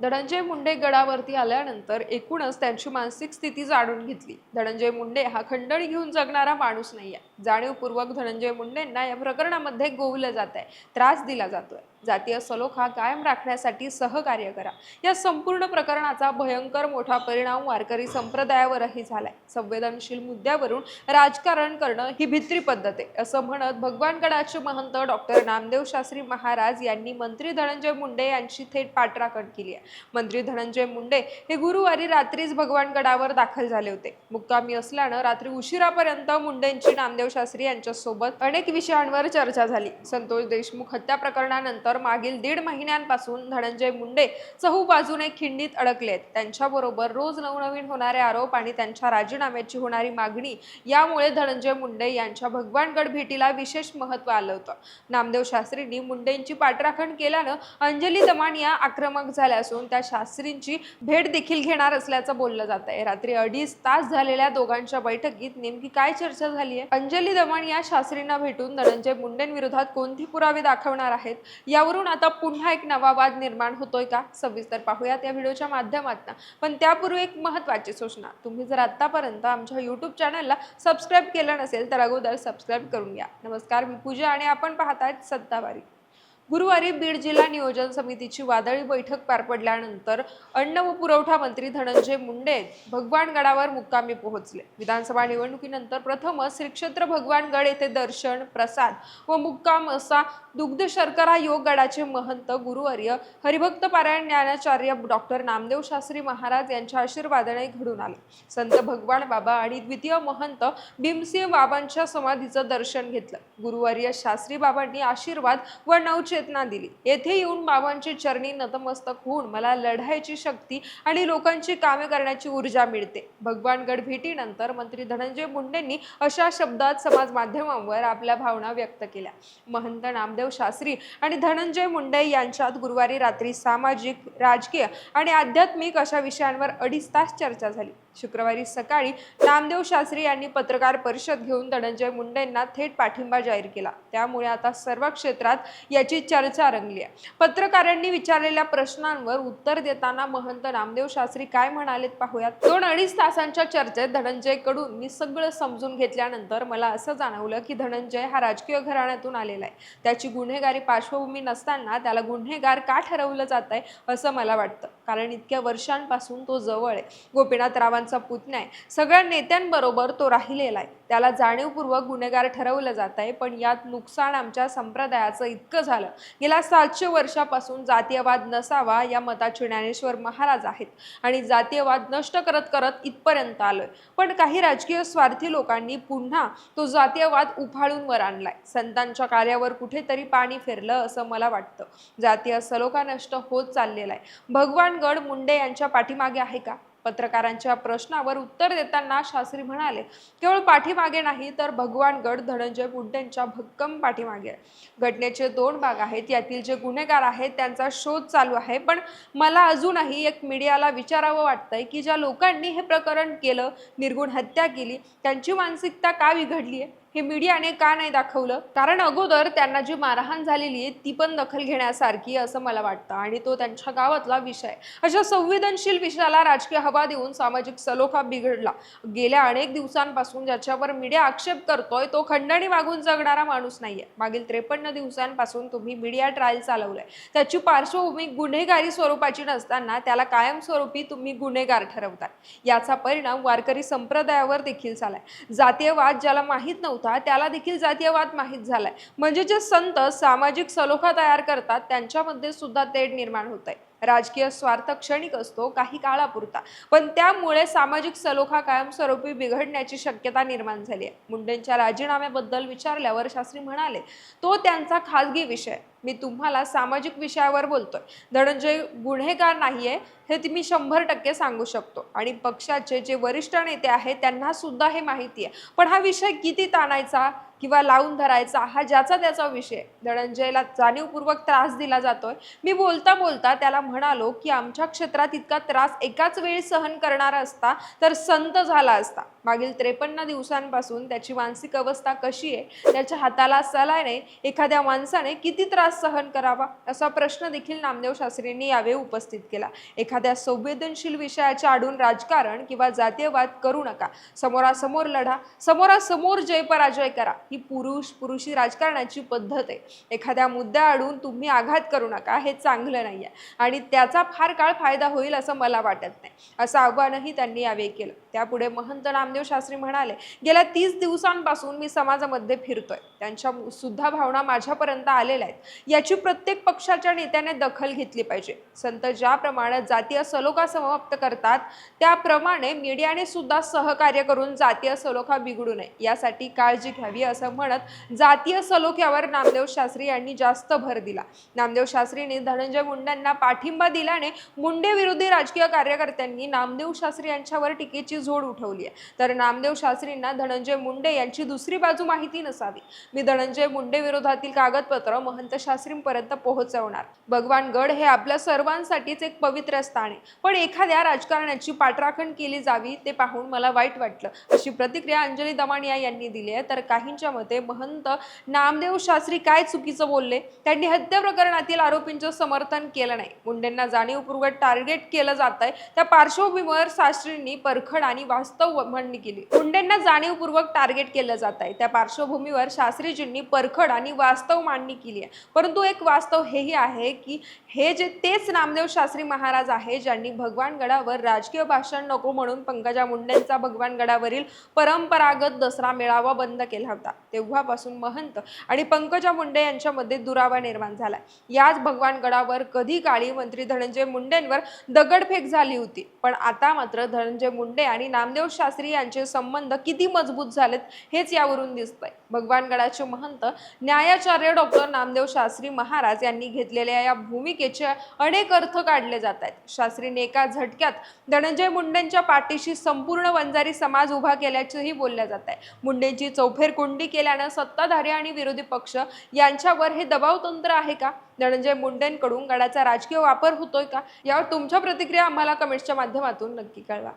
धनंजय मुंडे गडावरती आल्यानंतर एकूणच त्यांची मानसिक स्थिती जाणून घेतली. धनंजय मुंडे हा खंडणी घेऊन जगणारा माणूस नाही आहे जाणीवपूर्वक धनंजय मुंडेंना या प्रकरणामध्ये गोवलं जात आहे त्रास दिला जातोय. जातीय सलोखा कायम राखण्यासाठी सहकार्य करा. या संपूर्ण प्रकरणाचा भयंकर मोठा परिणाम वारकरी संप्रदायावरही झालाय. संवेदनशील मुद्द्यावरून राजकारण करणं ही भित्री पद्धत आहे. असं म्हणत भगवानगडाचे महंत डॉक्टर नामदेव शास्त्री महाराज यांनी मंत्री धनंजय मुंडे यांची थेट पाठराखण केली आहे. मंत्री धनंजय मुंडे हे गुरुवारी रात्रीच भगवानगडावर दाखल झाले होते. मुक्कामी असल्यानं रात्री उशिरापर्यंत मुंडेंची नामदेव शास्त्री यांच्यासोबत अनेक विषयांवर चर्चा झाली. संतोष देशमुख हत्या प्रकरणानंतर तर मागील दीड महिन्यांपासून धनंजय मुंडे चहू बाजूने खिंडीत अडकलेत. त्यांच्याबरोबर रोज नवनवीन होणारे आरोप आणि त्यांच्या राजीनाम्याची होणारी मागणी यामुळे धनंजय मुंडे यांच्या भगवानगड भेटीला विशेष महत्त्व आलं होतं. नामदेव शास्त्रींनी मुंडेंची पाठराखण केल्यानं अंजली दमानिया आक्रमक झाल्या असून त्या शास्त्रींची भेट देखील घेणार असल्याचं बोललं जात आहे रात्री अडीच तास झालेल्या दोघांच्या बैठकीत नेमकी काय चर्चा झाली आहे अंजली दमानिया शास्त्रींना भेटून धनंजय मुंडेंविरोधात कोणती पुरावे दाखवणार आहेत? यावरून आता पुन्हा एक नवा वाद निर्माण होतोय का? सविस्तर पाहूयात या व्हिडिओच्या माध्यमातून. पण त्यापूर्वी एक महत्त्वाची सूचना. तुम्ही जर आतापर्यंत आमच्या यूट्यूब चॅनलला सबस्क्राईब केलं नसेल तर अगोदर सबस्क्राईब करून घ्या. नमस्कार मी पूजा आणि आपण पाहतायत सत्तावारी. गुरुवारी बीड जिल्हा नियोजन समितीची वादळी बैठक पार पडल्यानंतर अन्न व पुरवठा मंत्री धनंजय मुंडे भगवानगडावर मुक्कामी पोहोचले. विधानसभा निवडणुकीनंतर प्रथमच श्री क्षेत्र भगवानगड येथे दर्शन प्रसाद व मुक्काम असा दुग्ध शर्करा योग गडाचे महंत गुरुवर्य हरिभक्त पारायण ज्ञानाचार्य डॉक्टर नामदेव शास्त्री महाराज यांच्या आशीर्वादाने घडून आले. संत भगवान बाबा आणि द्वितीय महंत भीमसिंह बाबांच्या समाधीचं दर्शन घेतलं. गुरुवर्य शास्त्री बाबांनी आशीर्वाद व नवचे चेतना दिली. येथे येऊन बाबांची चरणी नतमस्तक होऊन मला लढायची शक्ती आणि लोकांची कामे करण्याची ऊर्जा मिळते. भगवानगड भेटीनंतर मंत्री धनंजय मुंडेंनी अशा शब्दात समाज माध्यमांवर आपल्या भावना व्यक्त केल्या. महंत नामदेव शास्त्री आणि धनंजय मुंडे यांच्यात गुरुवारी रात्री सामाजिक राजकीय आणि आध्यात्मिक अशा विषयांवर अडीच तास चर्चा झाली. शुक्रवारी सकाळी नामदेव शास्त्री यांनी पत्रकार परिषद घेऊन धनंजय मुंडेंना थेट पाठिंबा जाहीर केला. त्यामुळे आता सर्व क्षेत्रात याची चर्चा रंगली आहे. पत्रकारांनी विचारलेल्या प्रश्नांवर उत्तर देताना महंत नामदेव शास्त्री काय म्हणालेत पाहूयात. दोन अडीच तासांच्या चर्चेत धनंजयकडून मी सगळं समजून घेतल्यानंतर मला असं जाणवलं की धनंजय हा राजकीय घराण्यातून आलेला आहे. त्याची गुन्हेगारी पार्श्वभूमी नसताना त्याला गुन्हेगार का ठरवलं जात आहे असं मला वाटतं. कारण इतक्या वर्षांपासून तो जवळ आहे. गोपीनाथ रावांचा पुतण्या आहे. सगळ्या नेत्यांबरोबर तो राहिलेला आहे. त्याला जाणीवपूर्वक गुन्हेगार ठरवलं जात आहे. पण यात नुकसान आमच्या संप्रदायाचं इतकं झालं. गेल्या सातशे वर्षापासून जातीयवाद नसावा या मताचे ज्ञानेश्वर महाराज आहेत. आणि जातीयवाद नष्ट करत करत इथपर्यंत आलोय. पण काही राजकीय स्वार्थी लोकांनी पुन्हा तो जातीयवाद उफाळून वर आणलाय. संतांच्या कार्यावर कुठेतरी पाणी फिरलं असं मला वाटतं. जातीय सलोखा नष्ट होत चाललेला आहे. भगवान गड मुंडे यांच्या पाठीमागे आहे का? पत्रकारांच्या प्रश्नावर उत्तर देताना शास्त्री म्हणाले केवळ पाठीमागे नाही तर भगवानगड धनंजय मुंडेंच्या भक्कम पाठीमागे आहे. घटनेचे दोन भाग आहेत. यातील जे गुन्हेगार आहेत त्यांचा शोध चालू आहे. पण मला अजूनही एक मीडियाला विचारावं वाटतंय की ज्या लोकांनी हे प्रकरण केलं निर्गुण हत्या केली त्यांची मानसिकता का बिघडली आहे हे मीडियाने का नाही दाखवलं? कारण अगोदर त्यांना जी मारहाण झालेली आहे ती पण दखल घेण्यासारखी असं मला वाटतं. आणि तो त्यांच्या गावातला विषय अशा संवेदनशील विषयाला राजकीय हवा देऊन सामाजिक सलोखा बिघडला. गेल्या अनेक दिवसांपासून ज्याच्यावर मीडिया आक्षेप करतोय तो खंडणी मागून जगणारा माणूस नाहीये. मागील त्रेपन्न दिवसांपासून तुम्ही मीडिया ट्रायल चालवलंय. त्याची पार्श्वभूमी गुन्हेगारी स्वरूपाची नसताना त्याला कायमस्वरूपी तुम्ही गुन्हेगार ठरवताय. याचा परिणाम वारकरी संप्रदायावर देखील झालाय. जातीयवाद ज्याला माहीत नव्हता त्याला देखील जातीयवाद माहीत झालाय. म्हणजे जे संत सामाजिक सलोखा तयार करतात त्यांच्यामध्ये सुद्धा तेढ निर्माण होत आहे राजकीय स्वार्थ क्षणिक असतो काही काळापुरता. पण त्यामुळे सामाजिक सलोखा कायमस्वरूपी बिघडण्याची शक्यता निर्माण झाली आहे मुंडेंच्या राजीनाम्याबद्दल विचारल्यावर शास्त्री म्हणाले तो त्यांचा खाजगी विषय. मी तुम्हाला सामाजिक विषयावर बोलतोय. धनंजय गुन्हेगार नाहीये हे ती मी शंभर टक्के सांगू शकतो. आणि पक्षाचे जे वरिष्ठ नेते आहेत त्यांना सुद्धा हे माहिती आहे. पण हा विषय किती ताणायचा किंवा लावून धरायचा हा ज्याचा त्याचा विषय धनंजयला जाणीवपूर्वक त्रास दिला जातोय. मी बोलता बोलता त्याला म्हणालो की आमच्या क्षेत्रात इतका त्रास एकाच वेळी सहन करणारा असता तर संत झाला असता. मागील त्रेपन्न दिवसांपासून त्याची मानसिक अवस्था कशी आहे? त्याच्या हाताला सलाने एखाद्या माणसाने किती त्रास सहन करावा असा प्रश्न देखील नामदेव शास्त्रींनी यावेळी उपस्थित केला. एखाद्या संवेदनशील विषयाच्या आडून राजकारण किंवा जातीयवाद करू नका. समोरासमोर लढा समोरासमोर जय पराजय करा. ही पुरुष पुरुषी राजकारणाची पद्धत आहे. एखाद्या मुद्द्या आडून तुम्ही आघात करू नका हे चांगलं नाही आहे आणि त्याचा फार काळ फायदा होईल असं मला वाटत नाही. असं आव्हानही त्यांनी यावेळी केलं. त्यापुढे महंत नामदेव शास्त्री म्हणाले गेल्या तीस दिवसांपासून मी समाजामध्ये फिरतोय. त्यांच्या सुद्धा भावना माझ्यापर्यंत आलेल्या आहेत. याची प्रत्येक पक्षाच्या नेत्याने दखल घेतली पाहिजे. संत ज्याप्रमाणे जातीय सलोखा समाप्त करतात त्याप्रमाणे मीडियाने सुद्धा सहकार्य करून जातीय सलोखा बिघडू नये. यासाठी काळजी घ्यावी असं म्हणत जातीय सलोख्यावर नामदेव शास्त्री यांनी जास्त भर दिला. नामदेव शास्त्रींनी धनंजय मुंडेंना पाठिंबा दिल्याने मुंडे विरोधी राजकीय कार्यकर्त्यांनी नामदेव शास्त्री यांच्यावर टीकेची झोड उठवली आहे. तर नामदेव शास्त्रींना धनंजय मुंडे यांची दुसरी बाजू माहिती नसावी. मी धनंजय मुंडे विरोधातील कागदपत्र महंत शास्त्रींपर्यंत पोहोचवणार. भगवान गड हे आपल्या सर्वांसाठीच एक पवित्र स्थान आहे. पण एखाद्या राजकारण्याची पाठराखण केली जावी ते पाहून मला वाईट वाटलं. अशी प्रतिक्रिया अंजली दमानिया यांनी दिली आहे. तर काहींच्या मते महंत नामदेव शास्त्री काय चुकीचं बोलले? त्यांनी हत्या प्रकरणातील आरोपींचं समर्थन केलं नाही. मुंडेंना जाणीवपूर्वक टार्गेट केलं जात आहे. त्या पार्श्वभूमीवर शास्त्रींनी परखड आणि वास्तव म्हणणी केली. मुंडेंना जाणीवपूर्वक टार्गेट केलं जात आहे. त्या पार्श्वभूमीवर शास्त्रीजींनी परखड आणि वास्तव मांडणी केली आहे. परंतु एक वास्तव हेही आहे की हे जे तेच नामदेव शास्त्री महाराज आहे ज्यांनी भगवानगडावर राजकीय भाषण नको म्हणून पंकजा मुंडेंचा भगवानगडावरील परंपरागत दसरा मेळावा बंद केला होता. तेव्हापासून महंत आणि पंकजा मुंडे यांच्यामध्ये दुरावा निर्माण झाला याच भगवानगडावर कधी काळी मंत्री धनंजय मुंडेंवर दगडफेक झाली होती. पण आता मात्र धनंजय मुंडे आणि नामदेव शास्त्री यांचे संबंध किती मजबूत झालेत हेच यावरून दिसतंय. भगवानगडाचे महंत न्यायाचार्य डॉक्टर नामदेव शास्त्री शास्त्री महाराज यांनी घेतलेल्या या भूमिकेचे अनेक अर्थ काढले जात आहेत. शास्त्रीने एका झटक्यात धनंजय मुंडेंच्या पाठीशी संपूर्ण वंजारी समाज उभा केल्याचंही बोलल्या जात आहे. मुंडेंची चौफेर कोंडी केल्यानं सत्ताधारी आणि विरोधी पक्ष यांच्यावर हे दबाव तंत्र आहे का? धनंजय मुंडेंकडून गडाचा राजकीय वापर होतोय का? यावर तुमच्या प्रतिक्रिया आम्हाला कमेंट्सच्या माध्यमातून नक्की कळवा.